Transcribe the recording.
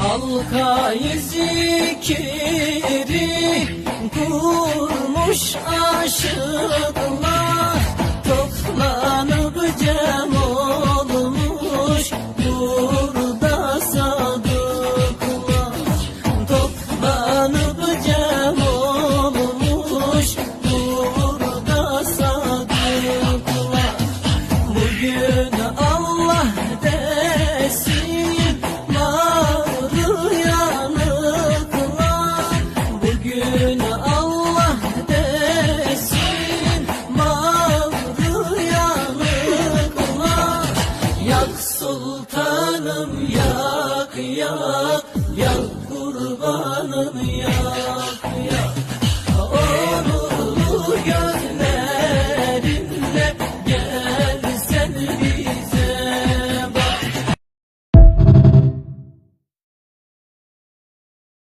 Halkayı zikiri kurmuş aşıklar. Toplanıp cem olmuş burada sadıklar. Toplanıp cem olmuş burada sadıklar. Bugün Allah Yak sultanım yak yak. Yak kurbanım yak yak.